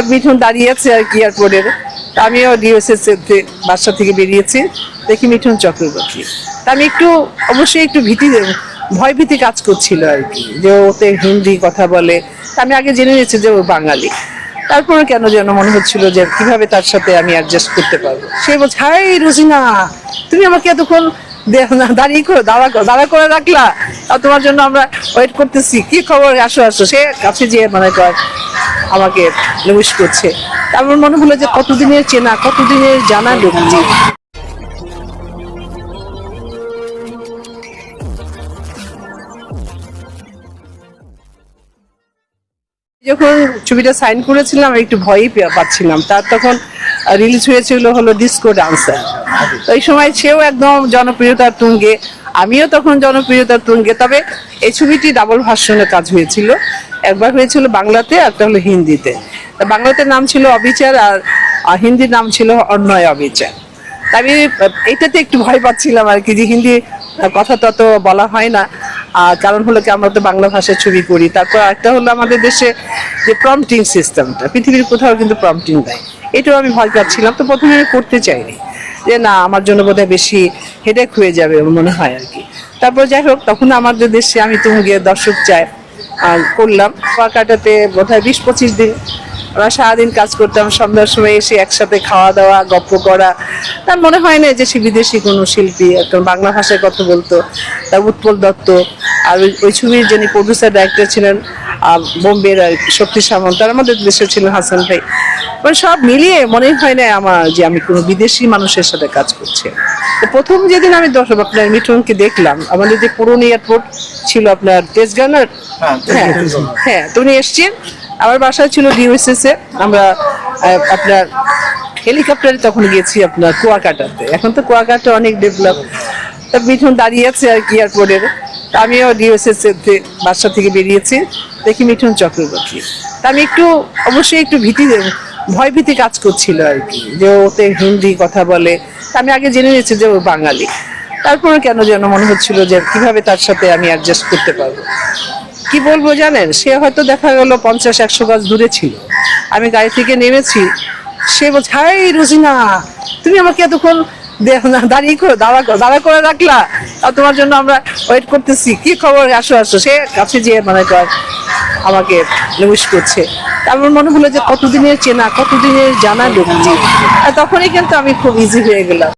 তা মিঠুন দাঁড়িয়ে আছে আর কি এয়ারপোর্টের আমিও ডিওএসএস বাসা থেকে বেরিয়েছি, দেখি মিঠুন চক্রবর্তী। তা আমি একটু, অবশ্যই একটু ভীতি ভয় ভীতি কাজ করছিল আর কি, যে ওতে হিন্দি কথা বলে। আমি আগে জেনে নিয়েছি যে ও বাঙালি। তারপরে কেন যেন মনে হচ্ছিল যে কীভাবে তার সাথে আমি অ্যাডজাস্ট করতে পারব। সে বলছে, হাই রোজিনা, তুমি আমাকে এতক্ষণ দাঁড়িয়ে করে, দাঁড়া দাঁড়া করে রাখলা। তোমার জন্য আমরা ওয়েট করতেছি। কি খবর? আসো আসো। সে কাছে যেয়ে মানে আমাকে উইশ করছে। তারপর মনে হলো যে কতদিনের চেনা, কতদিনের জানা লোকটি। যখন ছবিটা সাইন করেছিলাম, একটু ভয়ই পাচ্ছিলাম। তার তখন রিলিজ হয়েছিল হলো ডিসকো ডান্সার তো এই সময় সেও একদম জনপ্রিয়তার তুঙ্গে আমিও তখন জনপ্রিয়তার তুঙ্গে, তবে এই ছবিটি ডাবল ভার্সনে কাজ হয়েছিল। একবার হয়েছিল বাংলাতে আর একটা হলো হিন্দিতে। তা বাংলাতে নাম ছিল অবিচার আর হিন্দির নাম ছিল অন্যয় অবিচার। আমি, এইটাতে একটু ভয় পাচ্ছিলাম আর কি যে হিন্দি কথা তত বলা হয় না। আর কারণ হলো কি, আমরা তো বাংলা ভাষায় ছবি করি। তারপর একটা হলো আমাদের দেশে যে প্রম্পটিং সিস্টেমটা পৃথিবীর কোথাও কিন্তু প্রম্পটিং দেয় এটাও আমি ভয় পাচ্ছিলাম। তো প্রথমে আমি করতে চাইনি। যে না, আমার জন্য বোধহয় বেশি হেডেক হয়ে যাবে মনে হয় আর কি। তারপর যাই হোক, তখন আমাদের দেশে আমি তুমি গিয়ে দর্শক চাই, আর করলাম। কাটাতে বোধহয় বিশ পঁচিশ দিন আমরা সারাদিন কাজ করতাম, সন্ধ্যার সময় এসে একসাথে খাওয়া দাওয়া, গপ্প করা। তার মনে হয় না যে সে বিদেশি কোনো শিল্পী একজন বাংলা ভাষায় কথা বলতো তার উৎপল দত্ত, আর ওই- ছবির যিনি প্রডিউসার ডাইরেক্টর ছিলেন বোম্বের আর শক্তি সামন্ত, আর আমাদের দেশে ছিলেন হাসান ভাই। মানে সব মিলিয়ে মনে হয় না আমার যে আমি কোনো বিদেশি মানুষের সাথে কাজ করছি। প্রথম যেদিন আমি দর্শক আপনার মিঠুনকে দেখলাম আমাদের যে পুরনো এয়ারপোর্ট ছিল আপনার তেজগানার হ্যাঁ হ্যাঁ তো উনি এসছেন। আমার বাসায় ছিল ডিওএসএস এ। আমরা আপনার হেলিকপ্টারে তখন গেছি আপনার কুয়াকাটাতে। এখন তো কুয়াকাটা অনেক ডেভেলপ তা মিঠুন দাঁড়িয়ে আছে আর কি এয়ারপোর্টের। তা আমিও ডিওএসএস বাসা থেকে বেরিয়েছি। দেখি মিঠুন চক্রবর্তী। তা আমি একটু অবশ্যই একটু ভীতি ভয় ভীতি কাজ করছিল আর কি, যে ওতে হিন্দি কথা বলে। আমি আগে জেনে নিয়েছি যে ও বাঙালি। তারপরে কেন যেন মনে হচ্ছিল যে কীভাবে তার সাথে আমি অ্যাডজাস্ট করতে পারব? কি বলব জানেন? সে হয়তো দেখা গেল পঞ্চাশ, একশো গাছ দূরে ছিল। আমি গাড়ি থেকে নেমেছি। সে বলছে, হাই রোজিনা, তুমি আমাকে এতক্ষণ দাঁড়িয়ে করে, দাঁড়া দাঁড়া করে রাখলা। আর তোমার জন্য আমরা ওয়েট করতেছি। কি খবর? আসো আসো। সে কাছে যেয়ে মানে আমাকে উইশ করছে। তারপর মনে হলো যে কতদিনের চেনা, কতদিনের জানা আর তখনই কিন্তু আমি খুব ইজি হয়ে গেলাম।